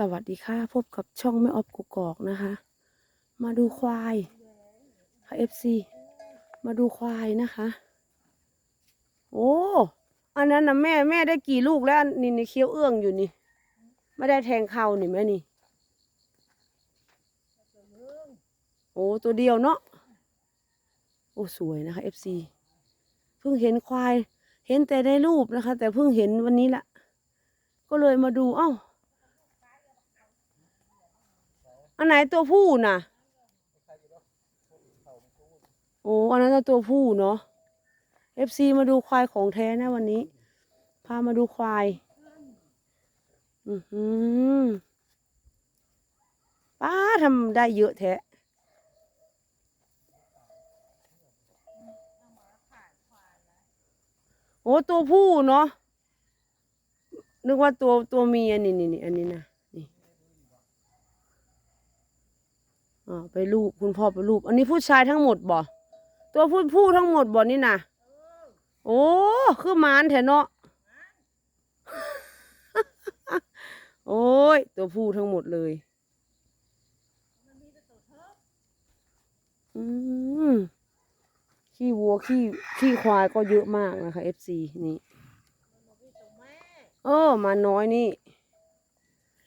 สวัสดีค่ะ พบกับช่องแม่ออฟกุกอกนะคะ มาดูควายค่ะเอฟซีมาดูควายนะคะ โอ้อันนั้นนะแม่แม่ได้กี่ลูกแล้วนนี่นี่เคี้ยวเอื้องอยู่นี่ ไม่ได้แทงเข่านี่แม่นี่ โอ้ตัวเดียวเนาะโอ้สวยนะคะเอฟซีเพิ่งเห็นควาย เห็นแต่ในรูปนะคะ แต่เพิ่งเห็นวันนี้ละก็เลยมาดู เอ้า อันไหนตัวผู้น่ะ โอ้อันนั้นน่ะตัวผู้เนาะ FC มาดูควายของแท้นะวันนี้ พามาดูควาย อือหือป้าทำได้เยอะแท้โอ้ตัวผู้เนาะนึกว่าตัวตัวเมียนี่นี่อันนี้นะ นี่อ่าไปรูปคุณพ่อไปรูป อันนี้ผู้ชายทั้งหมดบ่ตัวผู้ผู้ทั้งหมดบ่นี่นะโอ้คือหมานแถเนาะโอ้ย ตัวผู้ทั้งหมดเลยอืมขี้วัวขี้ขี้ควายก็เยอะมากนะคะ FC นี่เออมาน้อยนี่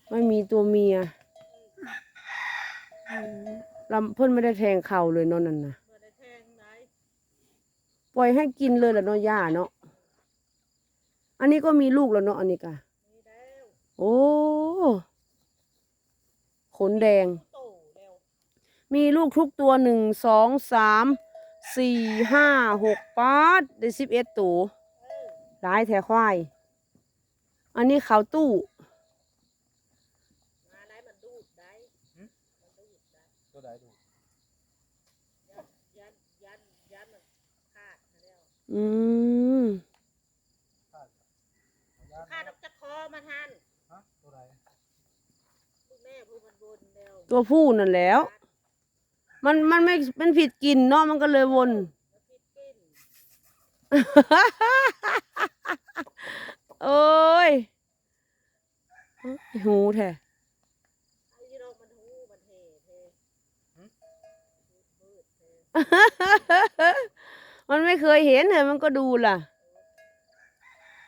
ไม่มีตัวเมีย ลำเพิ่นไม่ได้แทงเข่าเลยเนอนนั่นนะปล่อยให้กินเลยแหละเนาะย่าเนาะอันนี้ก็มีลูกแล้วเนาะอันนี้กะโอ้ขนแดงมีลูกทุกตัวหนึ่งสองสามสี่ห้าหกปาดได้สิบเอ็ดตัวหลายแถควาย อันนี้เขาตู้ มาได้มันดูดได้มันดูดได้ ตัวใดดูยันยันยันมันขาดนะแล้วอืมขาดยาขาดออกจากคอมาทันฮะตัวใดคุณแม่ผู้มันบนแล้วตัวผู้นั่นแล้ว มันมันไม่มันผิดกินเนาะมันก็เลยวนแล้วพิษกินโอ้ยหูแท้ มันไม่เคยเห็นเลยมันก็ดูล่ะ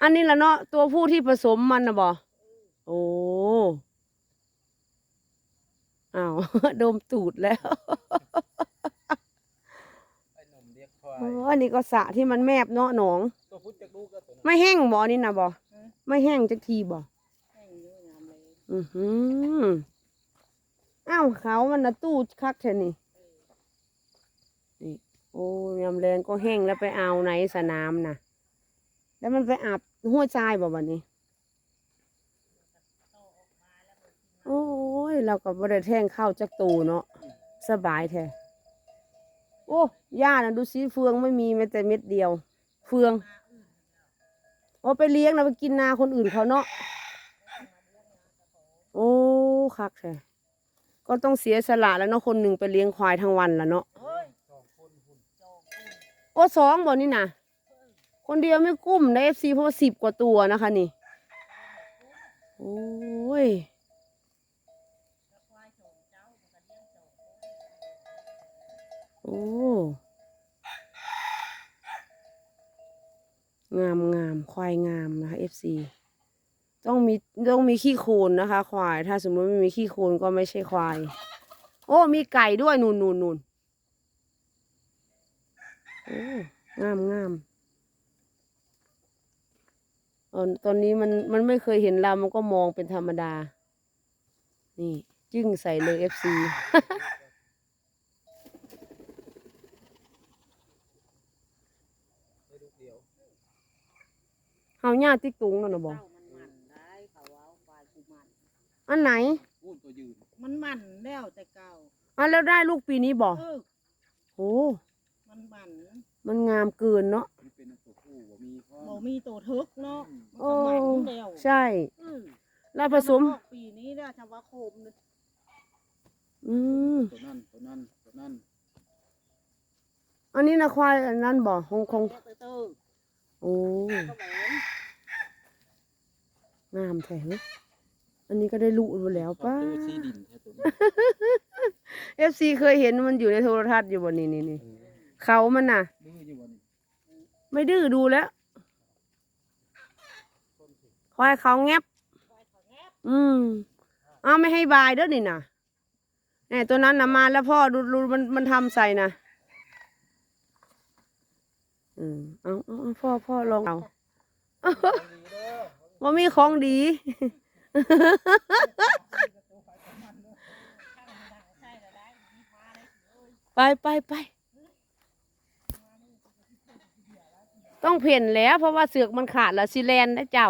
อันนี้ละเนาะตัวผู้ที่ผสมมันนะบอโอ้อ้าวดมตูดแล้วไอ้หนุ่มเรียกควายโอ้อันนี้ก็สระที่มันแมบเนาะหนองตัวพุทธจักลูกก็ตัวนั้นไม่แห้งบ่อนี่นะบ่ไม่แห้งจักทีบ่แห้งเยอะงามเลยอือหืออ้าวเขามันนะตู้คักแท่นี่นี่ โอ้ยามแรงก็แห้งแล้วไปเอาไหนสนามนะแล้วมันไปอาบหัวใจบ่บัดนี้ โอ้ย เราก็บ่ได้แท่งเข้าจักตูเนาะสบายแท้โอ้ย่านะดูสิเฟืองไม่มีแม้แต่เม็ดเดียว เฟืองโอ้ไปเลี้ยงนะไปกินนาคนอื่นเขาเนาะโอ้คักแท้ก็ต้องเสียสละแล้วเนาะคนหนึ่งไปเลี้ยงควายทั้งวันละเนาะ เฮ้ย สองคนหุ่น จองคุณ โอ้สองบ่นี่นะคนเดียวไม่กุ้มในเอฟซีเพราะว่าสิบกว่าตัวนะคะนี่ โอ้ยโฉมเจ้ามันก็เลี้ยงโฉมโอ้งามงามควายงามนะคะ FC ต้องมีต้องมีขี้โคลนนะคะ ควาย ถ้าสมมติไม่มีขี้โคลนก็ไม่ใช่ควาย โอ้ มีไก่ด้วยนูนนูนนูน โอ้งามงามเออตอนนี้มันมันไม่เคยเห็นเรามันก็มองเป็นธรรมดา นี่ จึ้งใส่เลย FC ได้ลูกเดียวเฮาญาติตุงนั่นนะบอกเจ้ามันมันได้เขาเอาควายกูมันอันไหนพูดตัวยืนมันมันแล้วแต่เก่าอันแล้วได้ลูกปีนี้บอกเออโอ้มันมัน มันงามเกินเนาะมันเป็นตัวผู้บ่มีพ่อบ่มีตัวทึกเนาะมันโอ้ก็มันแล้วใช่เออแล้วผสมถ้ามันออกปีนี้ได้ชาวาโคมเนี่ยอืมตัวนั้นตัวนั้นตัวนั้นอันนี้นะควายอันนั้นบอกคงคงแม่เตอร์โอ้ก็แหวนงามแท้เนอะอันนี้ก็ได้รู้หมดแล้วชอบป้า ตัวซีดินแท้ตัวนี้เอฟซีเคยเห็นมันอยู่ในโทรทัศน์อยู่บนนี้นี่นี่เออ เขามันน่ะ ดื้ออยู่บ่นี่ไม่ดื้อดูแล้วคอยเขาแงบควายเขาแงบอืมเอาไม่ให้บายเด้อนี่น่ะแหมตัวนั้นน่ะมาแล้วพ่อดูดูมันมันทำใส่น่ะอืมเอาเอาเอาพ่อพ่อลองเอาว่ามีของดีใช่แล้วได้มีมาเลยไปไปไป ต้องเพ่นแล้ว เพราะว่าเสือกมันขาดแล้วสิแลนนะเจ้า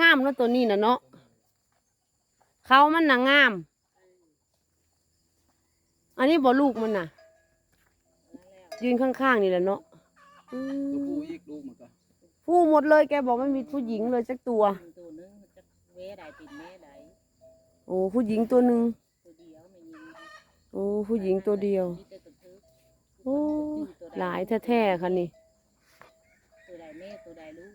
งามเนาะตัวนี้นะเนาะเขามันน่ะงาม อันนี้บ่ลูกมันน่ะนั่นแล้วยืนข้างๆนี่แหละเนาะผู้อีกลูกมันก็ผู้หมดเลยแกบอกไม่มีผู้หญิงเลยสักตัวตัวนึงจะเวใดปิดแม่ใดโอ้ผู้หญิงตัวหนึ่งโอ้ผู้หญิงตัวเดียว โอ้หลายแท้ๆค่ะนี่ ตัวใดแม่ตัวใดลูก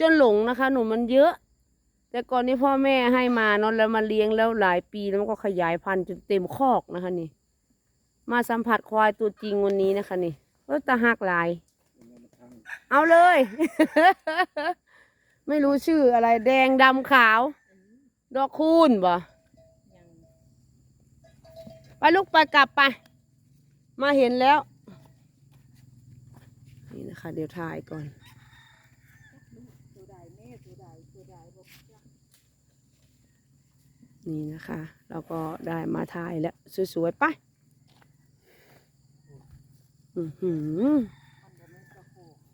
จนหลงนะคะ หนูมันเยอะ แต่ก่อนนี้พ่อแม่ให้มาเนาะแล้วมาเลี้ยงแล้วหลายปีแล้วมันก็ขยายพันธุ์จนเต็มคอกนะคะนี่ มาสัมผัสควายตัวจริงวันนี้นะคะนี่ก็ตาหักหลาย เอาเลย ไม่รู้ชื่ออะไรแดงดำขาว ดอกคูณบ่ไปลูกไปกลับไป มาเห็นแล้ว นี่นะคะ เดี๋ยวถ่ายก่อน ตัวใดแม่ตัวใดตัวใดบอกจ้ะ นี่นะคะ เราก็ได้มาถ่ายแล้วสวยๆไปอื้อหือ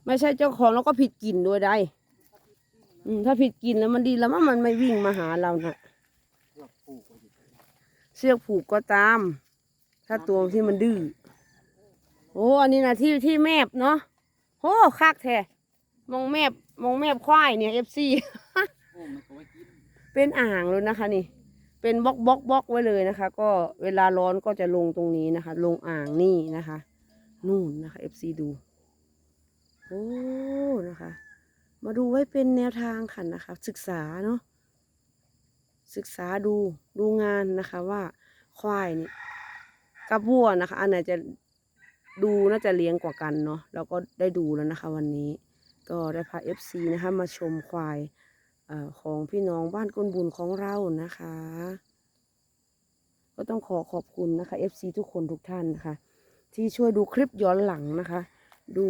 ไม่ใช่เจ้าของแล้วก็ผิดกลิ่นด้วยได้อืมถ้าผิดกลิ่นแล้วมันดีแล้วมันไม่วิ่งมาหาเรานะเลือกผู้ก็อยู่เชือกผูกก็ตาม ถ้าตัวที่มันดื้อโอ้อันนี้นะที่ที่แมบเนาะโอ้คักแท้มองแมบมองแมบควายเนี่ยเอฟซีโอ้มันก็ไว้กินเป็นอ่างเลยนะคะนี่ เป็นบล็อกบล็อกบล็อกไว้เลยนะคะ ก็เวลาร้อนก็จะลงตรงนี้นะคะ ลงอ่างนี่นะคะ นู่นนะคะ FC ดูโอ้นะคะ มาดูไว้เป็นแนวทางค่ะนะคะ ศึกษาเนาะศึกษาดูดูงานนะคะว่าควายนี่กับวัวนะคะ อันไหนจะดูน่าจะเลี้ยงกว่ากันเนาะเราก็ได้ดูแล้วนะคะ วันนี้ก็ได้พา FC นะคะ มาชมควาย อของพี่น้องบ้านก้นบุญของเรานะคะ ก็ต้องขอขอบคุณนะคะ FC ทุกคนทุกท่านนะคะ ที่ช่วยดูคลิปย้อนหลังนะคะ ดู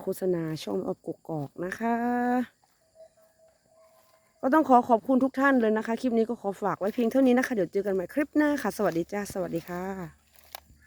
โฆษณาช่องออบกกอกนะคะ ก็ต้องขอขอบคุณทุกท่านเลยนะคะ คลิปนี้ก็ขอฝากไว้เพียงเท่านี้นะคะ เดี๋ยวเจอกันใหม่คลิปหน้าค่ะ สวัสดีจ้า สวัสดีค่ะ